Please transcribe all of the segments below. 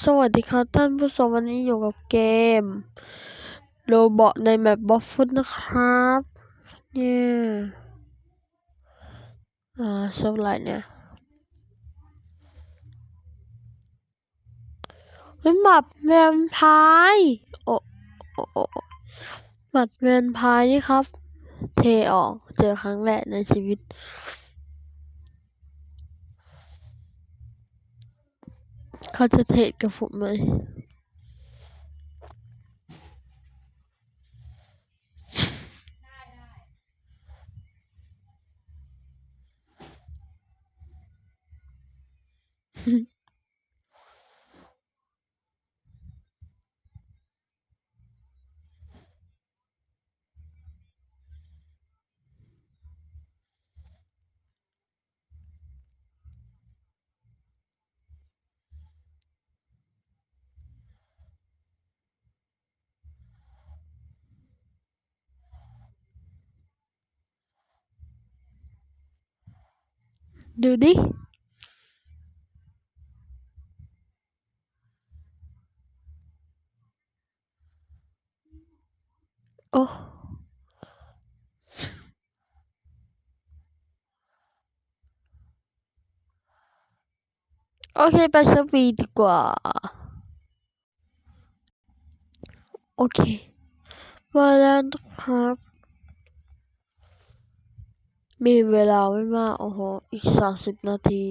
สวัสดีครับท่านผู้ชมวันนี้อยู่กับเกมโรบอทในแมปบอฟฟุตนะครับเนี่ยอ่าเซิร์ฟอะไรเนี่ยเฮ้ยหมับแมไพร์โอ้โอ้หมัดแมไพร์นี่ครับ เทออกเจอครั้งแรกในชีวิต เขาจะเทรดกับผมไหมดูดิโอ้โอเคไปเซอร์วีดีกว่าโอเค มีเวลาไม่มากโอ้โหอีกสามสิบนาที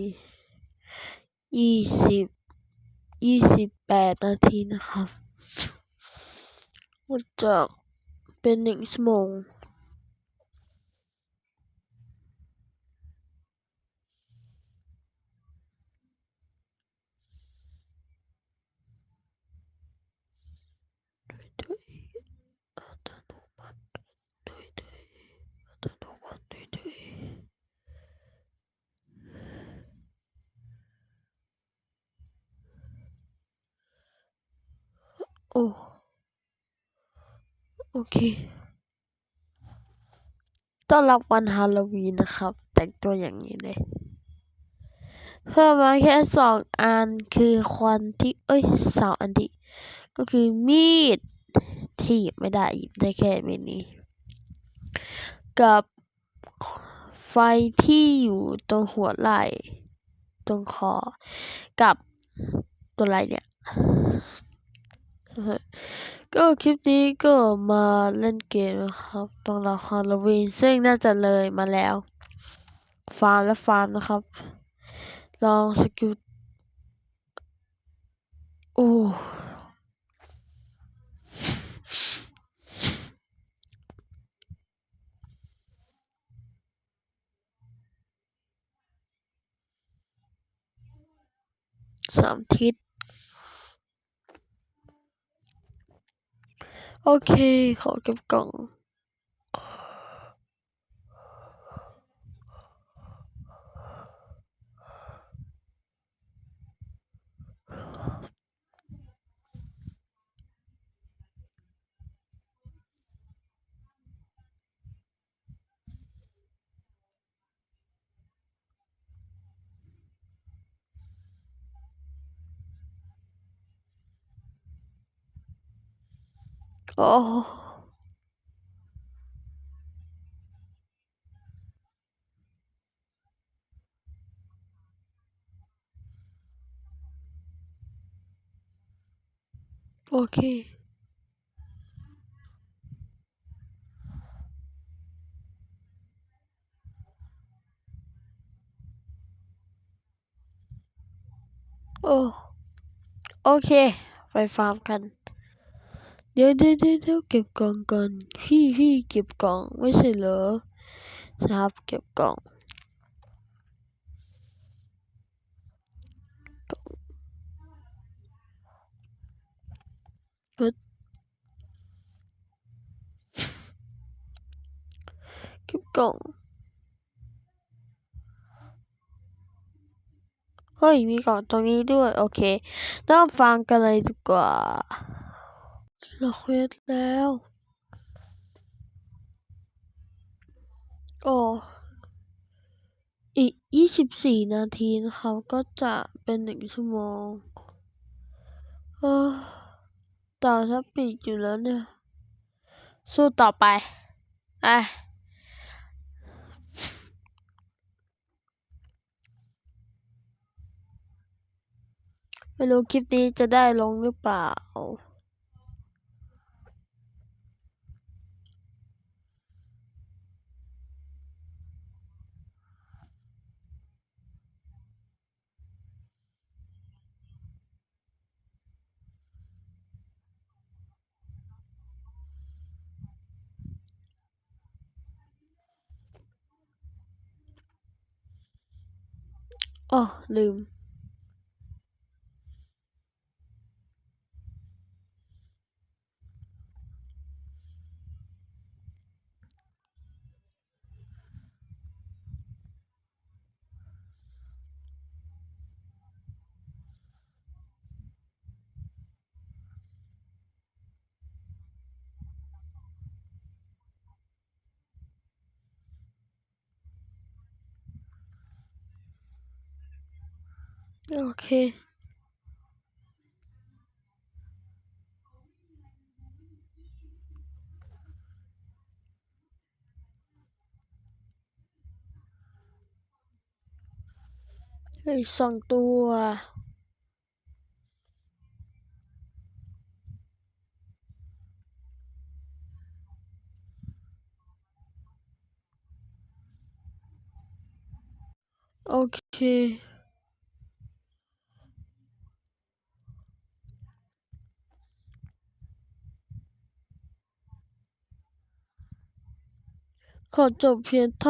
ยี่สิบยี่สิบแปดนาทีนะครับมันจะเป็นหนึ่งชั่วโมง โอ้โอเคต้อนรับวันฮาโลวีนนะครับ แต่งตัวอย่างนี้เลย เพิ่มมาแค่สองอันคือควันที่เอ้ยสามอันที่ก็คือมีดที่หยิบไม่ได้หยิบได้แค่เมนี้ กับไฟที่อยู่ตรงหัวไหล่ตรงคอกับตัวอะไรเนี่ย ก็คลิปนี้ก็มาเล่นเกมนะครับตรงรับฮาโลวีนซึ่งน่าจะเลยมาแล้ว ฟาร์มและฟาร์มนะครับ ลองสกิลโอ้สามทิศ โอเค ขอเก็บกล่อง โอ้โอเค โอ้ โอเค ไปฟาร์มกัน เดี๋ยวเดี๋ยวเดี๋ยวเก็บกล่องก่อนพี่พี่เก็บกล่องไม่ใช่เหรอครับเก็บกล่องเก็บกล่องเฮ้ยมีกล่องตรงนี้ด้วย โอเคเริ่มฟังกันเลยดีกว่า เราเควสแล้ว โอ้อีกยี่สิบสี่นาทีนะครับ ก็จะเป็นหนึ่งชั่วโมงเออตาทับปีกอยู่แล้วเนี่ย สู้ต่อไปไอไม่รู้คลิปนี้จะได้ลงหรือเปล่า อ้อ โอเคเฮ้สองตัวโอเค ขอจบเพียงเท่